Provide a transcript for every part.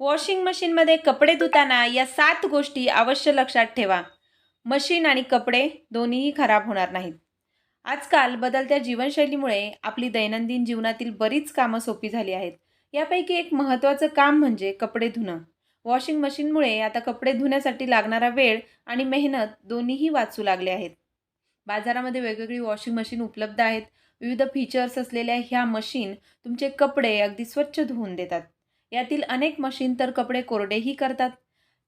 Washing मशीनमध्ये कपडे धुताना या सात गोष्टी अवश्य लक्षात ठेवा. मशीन आणि कपडे दोन्हीही खराब होणार नाहीत. आजकाल बदलत्या जीवनशैलीमुळे आपली दैनंदिन जीवनातील बरीच कामं सोपी झाली आहेत. यापैकी एक महत्त्वाचं काम म्हणजे कपडे धुणं. वॉशिंग मशीनमुळे आता कपडे धुण्यासाठी लागणारा वेळ आणि मेहनत दोन्हीही वाचू लागले आहेत. बाजारामध्ये वेगवेगळी वॉशिंग मशीन उपलब्ध आहेत. विविध फीचर्स असलेल्या ह्या मशीन तुमचे कपडे अगदी स्वच्छ धुवून देतात. यातील अनेक मशीन तर कपडे कोरडेही करतात.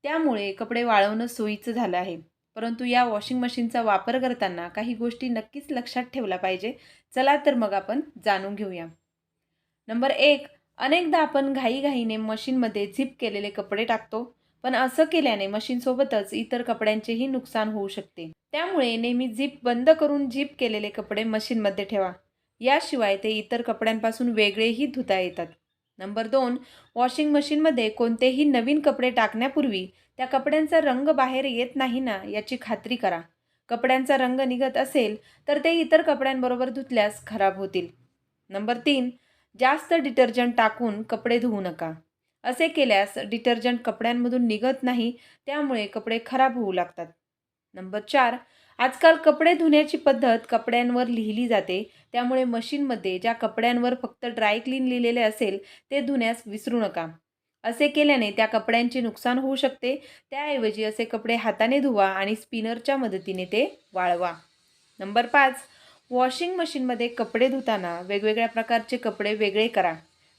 त्यामुळे कपडे वाळवणं सोयीचं झालं आहे. परंतु या वॉशिंग मशीनचा वापर करताना काही गोष्टी नक्कीच लक्षात ठेवला पाहिजे. चला तर मग आपण जाणून घेऊया. नंबर एक अनेकदा आपण घाईघाईने मशीनमध्ये झिप केलेले कपडे टाकतो. पण असं केल्याने मशीनसोबतच इतर कपड्यांचेही नुकसान होऊ शकते. त्यामुळे नेहमी झिप बंद करून झिप केलेले कपडे मशीनमध्ये ठेवा. याशिवाय ते इतर कपड्यांपासून वेगळेही धुता येतात. नंबर दोन वॉशिंग मशीनमध्ये कोणतेही नवीन कपडे टाकण्यापूर्वी त्या कपड्यांचा रंग बाहेर येत नाही ना याची खात्री करा. कपड्यांचा रंग निघत असेल तर ते इतर कपड्यांबरोबर धुतल्यास खराब होतील. नंबर तीन जास्त डिटर्जंट टाकून कपडे धुवू नका. असे केल्यास डिटर्जंट कपड्यांमधून निघत नाही त्यामुळे कपडे खराब होऊ लागतात. नंबर चार आजकाल कपडे धुण्याची पद्धत कपड्यांवर लिहिली जाते. त्यामुळे मशीनमध्ये ज्या कपड्यांवर फक्त ड्राय क्लीन लिहिलेले असेल ते धुण्यास विसरू नका. असे केल्याने त्या कपड्यांचे नुकसान होऊ शकते. त्याऐवजी असे कपडे हाताने धुवा आणि स्पिनरच्या मदतीने ते वाळवा. नंबर पाच. वॉशिंग मशीनमध्ये कपडे धुताना वेगवेगळ्या प्रकारचे कपडे वेगळे करा.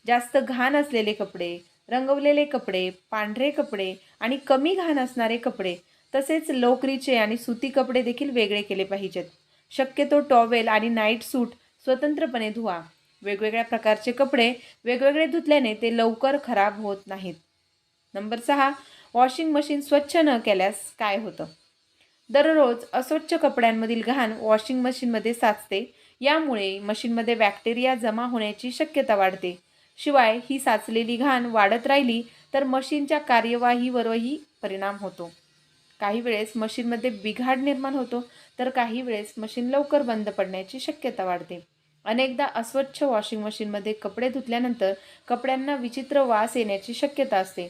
जास्त घाण असलेले कपडे रंगवलेले कपडे पांढरे कपडे आणि कमी घाण असणारे कपडे तसेच लोकरीचे आणि सुती कपडे देखील वेगळे केले पाहिजेत. शक्यतो टॉवेल आणि नाईट सूट स्वतंत्रपणे धुवा. वेगवेगळ्या प्रकारचे कपडे वेगवेगळे धुतल्याने ते लवकर खराब होत नाहीत. नंबर सहा वॉशिंग मशीन स्वच्छ न केल्यास काय होतं? दररोज अस्वच्छ कपड्यांमधील घाण वॉशिंग मशीनमध्ये साचते. यामुळे मशीनमध्ये बॅक्टेरिया जमा होण्याची शक्यता वाढते. शिवाय ही साचलेली घाण वाढत राहिली तर मशीनच्या कार्यवाहीवरही परिणाम होतो. काही वेळेस मशीनमध्ये बिघाड निर्माण होतो तर काही वेळेस मशीन लवकर बंद पडण्याची शक्यता वाढते. अनेकदा अस्वच्छ वॉशिंग मशीनमध्ये कपडे धुतल्यानंतर कपड्यांना विचित्र वास येण्याची शक्यता असते.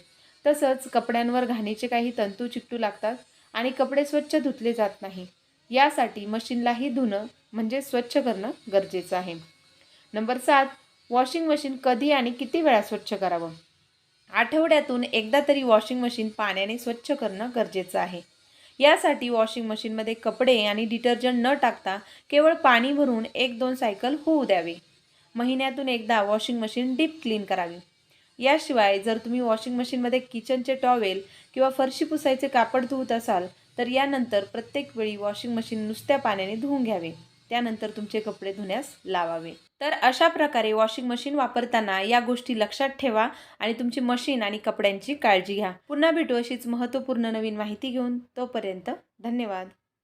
तसंच कपड्यांवर घाणीचे काही तंतू चिकटू लागतात आणि कपडे स्वच्छ धुतले जात नाही. यासाठी मशीनलाही धुणं म्हणजे स्वच्छ करणं गरजेचं आहे. नंबर सात वॉशिंग मशीन कधी आणि किती वेळा स्वच्छ करावं? आठवड्यातून एकदा तरी वॉशिंग मशीन पाण्याने स्वच्छ करणं गरजेचं आहे. यासाठी वॉशिंग मशीनमध्ये कपडे आणि डिटर्जंट न टाकता केवळ पाणी भरून एक दोन सायकल होऊ द्यावे. महिन्यातून एकदा वॉशिंग मशीन डीप क्लीन करावी. याशिवाय जर तुम्ही वॉशिंग मशीनमध्ये किचनचे टॉवेल किंवा फरशी पुसायचे कापड धुवत असाल तर यानंतर प्रत्येक वेळी वॉशिंग मशीन नुसत्या पाण्याने धुवून घ्यावे. त्यानंतर तुमचे कपडे धुण्यास लावावे. तर अशा प्रकारे वॉशिंग मशीन वापरताना या गोष्टी लक्षात ठेवा आणि तुमची मशीन आणि कपड्यांची काळजी घ्या. पुन्हा भेटू अशीच महत्त्वपूर्ण नवीन माहिती घेऊन तोपर्यंत धन्यवाद.